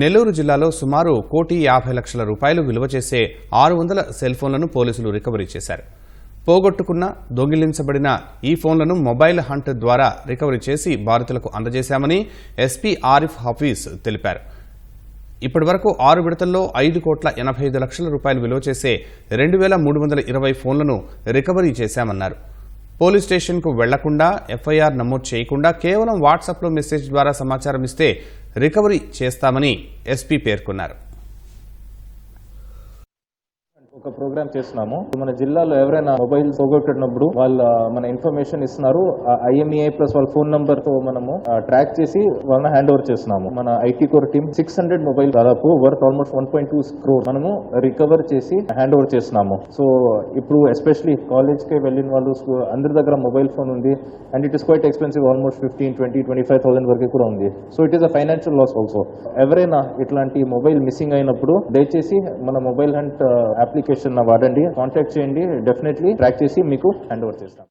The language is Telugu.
నెల్లూరు జిల్లాలో సుమారు కోటి యాభై లక్షల రూపాయలు విలువ చేసే ఆరు వందల సెల్ ఫోన్లను పోలీసులు రికవరీ చేశారు. పోగొట్టుకున్న దొంగిలించబడిన ఈ ఫోన్లను మొబైల్ హంట్ ద్వారా రికవరీ చేసి బాధితులకు అందజేశామని ఎస్పీ ఆరిఫ్ హఫీజ్ తెలిపారు. ఇప్పటి వరకు ఆరు విడతల్లో ఐదు కోట్ల ఎనభై ఐదు లక్షల రూపాయలు విలువ చేసే రెండు వేల మూడు వందల ఇరవై ఫోన్లను రికవరీ చేశామన్నారు. పోలీస్ స్టేషన్కు వెళ్ళకుండా ఎఫ్ఐఆర్ నమోదు చేయకుండా కేవలం వాట్సాప్లో మెసేజ్ ద్వారా సమాచారం ఇస్తే రికవరీ చేస్తామని ఎస్పీ పేర్కొన్నారు. ఒక ప్రోగ్రామ్ చేస్తున్నాము. మన జిల్లాలో ఎవరైనా మొబైల్ పోగొట్టినప్పుడు వాళ్ళ మన ఇన్ఫర్మేషన్ ఇస్తున్నారు. ఐఎంఈఐ ప్లస్ వాళ్ళ ఫోన్ నంబర్తో మనము ట్రాక్ చేసి వాళ్ళని హ్యాండ్ ఓవర్ చేస్తున్నాము. మన IT core team six hundred mobile దాదాపు worth almost one point two crore మనము రికవర్ చేసి హ్యాండ్ ఓవర్ చేస్తున్నాము. సో ఇప్పుడు ఎస్పెషలీ కాలేజ్కి వెళ్ళిన వాళ్ళు అందరి దగ్గర మొబైల్ ఫోన్ ఉంది. And it is quite expensive almost fifteen twenty twenty five thousand వరకు కూడా ఉంది. So it is a financial loss also. ఎవరైనా ఇట్లాంటి మొబైల్ మిస్సింగ్ అయినప్పుడు దయచేసి మన మొబైల్ హంట్ అప్లికేషన్ వాడండి. కాంటాక్ట్ చేయండి. డెఫినెట్లీ ట్రాక్ చేసి మీకు హ్యాండ్ ఓవర్ చేస్తాం.